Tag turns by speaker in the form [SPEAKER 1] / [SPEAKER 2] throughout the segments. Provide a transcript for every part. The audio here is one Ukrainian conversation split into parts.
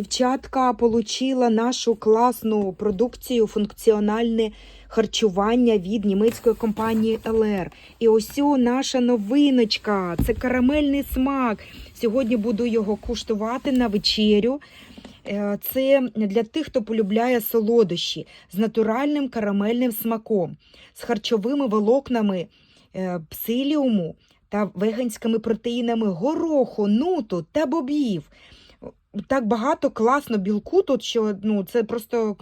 [SPEAKER 1] Дівчатка отримала нашу класну продукцію функціональне харчування від німецької компанії LR. І ось наша новиночка. Це карамельний смак. Сьогодні буду його куштувати на вечерю. Е, Це для тих, хто полюбляє солодощі з натуральним карамельним смаком, з харчовими волокнами е, псиліуму та веганськими протеїнами гороху, нуту та бобів. Так багато класно білку тут, що ну, це просто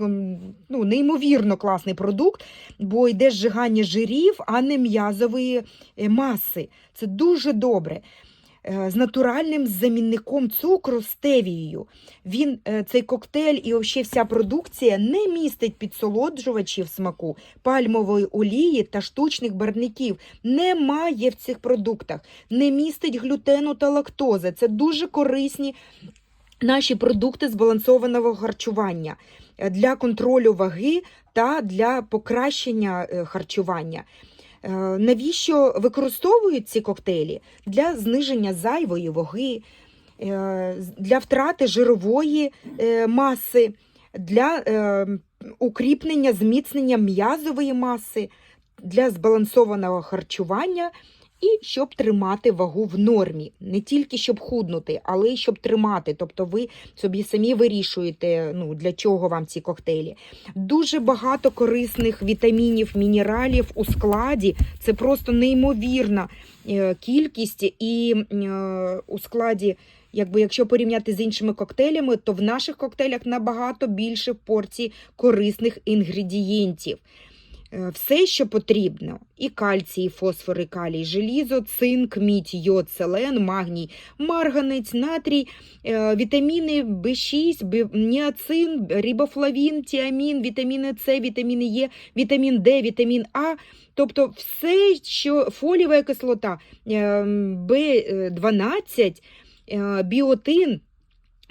[SPEAKER 1] ну, неймовірно класний продукт, бо йде зжигання жирів, а не м'язової е, маси. Це дуже добре. Е, З натуральним замінником цукру стевією. Він, е, цей коктейль і взагалі вся продукція не містить підсолоджувачів смаку, пальмової олії та штучних барвників. Немає в цих продуктах, не містить глютену та лактози. Це дуже корисні наші продукти збалансованого харчування е, для контролю ваги та для покращення е, харчування. Е, Навіщо використовують ці коктейлі? Для зниження зайвої ваги, для втрати жирової маси, для укріплення, зміцнення м'язової маси, для збалансованого харчування і щоб тримати вагу в нормі. Не тільки щоб худнути, але й щоб тримати. Тобто ви собі самі вирішуєте, ну, для чого вам ці коктейлі. Дуже багато корисних вітамінів, мінералів у складі. Це просто неймовірна е, кількість. І е, у складі, якби якщо порівняти з іншими коктейлями, то в наших коктейлях набагато більше порцій корисних інгредієнтів. Е, Все, що потрібно: і кальцій, і фосфор, і калій, желізо, цинк, мідь, йод, селен, магній, марганець, натрій, е, вітаміни В6, бі- ніацин, рибофлавін, тіамін, вітаміни С, вітаміни Е, вітамін Д, вітамін А. Тобто все, що фолієва кислота, е, В12, е, біотин.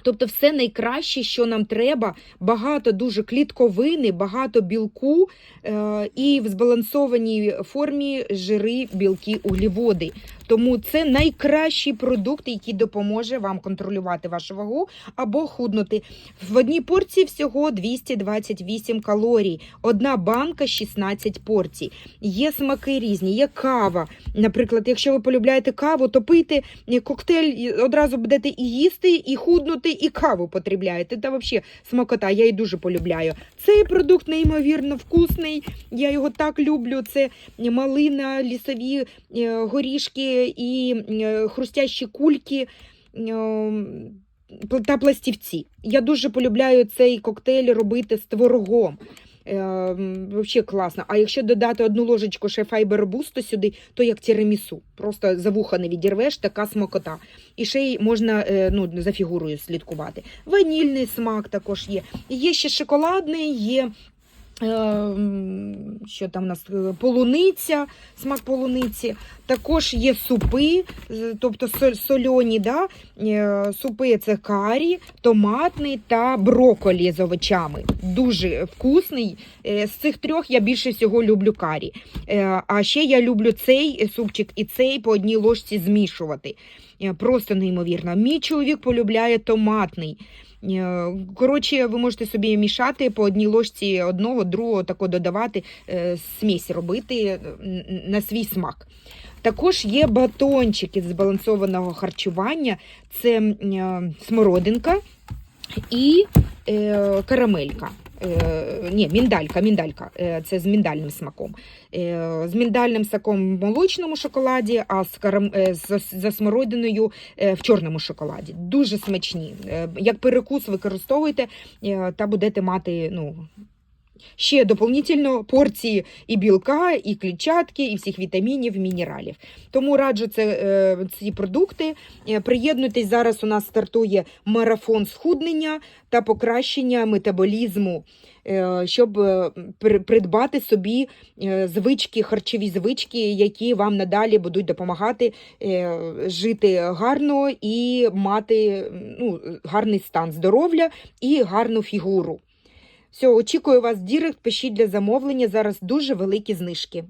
[SPEAKER 1] Тобто все найкраще, що нам треба, багато дуже клітковини, багато білку е, і в збалансованій формі жири, білки, угліводи. Тому це найкращий продукт, який допоможе вам контролювати вашу вагу або худнути. В одній порції всього 228 калорій, одна банка 16 порцій. Є смаки різні, є кава. Наприклад, якщо ви полюбляєте каву, то пийте коктейль, одразу будете і їсти, і худнути, і каву потребляєте. Та взагалі смакота, я її дуже полюбляю. Цей продукт неймовірно вкусний. Я його так люблю. Це малина, лісові е, горішки і е, хрустящі кульки. е, Та пластівці. Я дуже полюбляю цей коктейль робити з творогом. Е, Взагалі класно. А якщо додати одну ложечку ще файбер бусту сюди, то як тірамісу. Просто за вуха не відірвеш, така смакота. І ще й можна е, ну, за фігурою слідкувати. Ванільний смак також є. Є ще шоколадний, є. Е, Що там у нас е, полуниця, смак полуниці. Також є супи, тобто сольоні, да? Е, супи це карі, томатний та броколі з овочами. Дуже вкусний. З цих трьох я більше всього люблю карі. А ще я люблю цей супчик і цей по одній ложці змішувати. Просто неймовірно. Мій чоловік полюбляє томатний. Е, Коротше, ви можете собі мішати по одній ложці одного, другого тако додавати, смісь робити е, на свій смак. Також є батончики збалансованого харчування, це е, смородинка і е, карамелька. Е, ні, міндалька, міндалька. Е, це з міндальним смаком. Е, з міндальним смаком в молочному шоколаді, а з, карам... е, за смородиною е, в чорному шоколаді. Дуже смачні. Е, як перекус використовуйте е, та будете мати ну, ще доповнительно порції і білка, і клітчатки, і всіх вітамінів, мінералів. Тому раджу це, е, ці продукти. Е, Приєднуйтесь, зараз у нас стартує марафон схуднення та покращення метаболізму, е, щоб придбати собі звички, харчові звички, які вам надалі будуть допомагати жити гарно і мати ну, гарний стан здоров'я і гарну фігуру. Все, очікую вас Дірект, пишіть для замовлення. Зараз дуже великі знижки.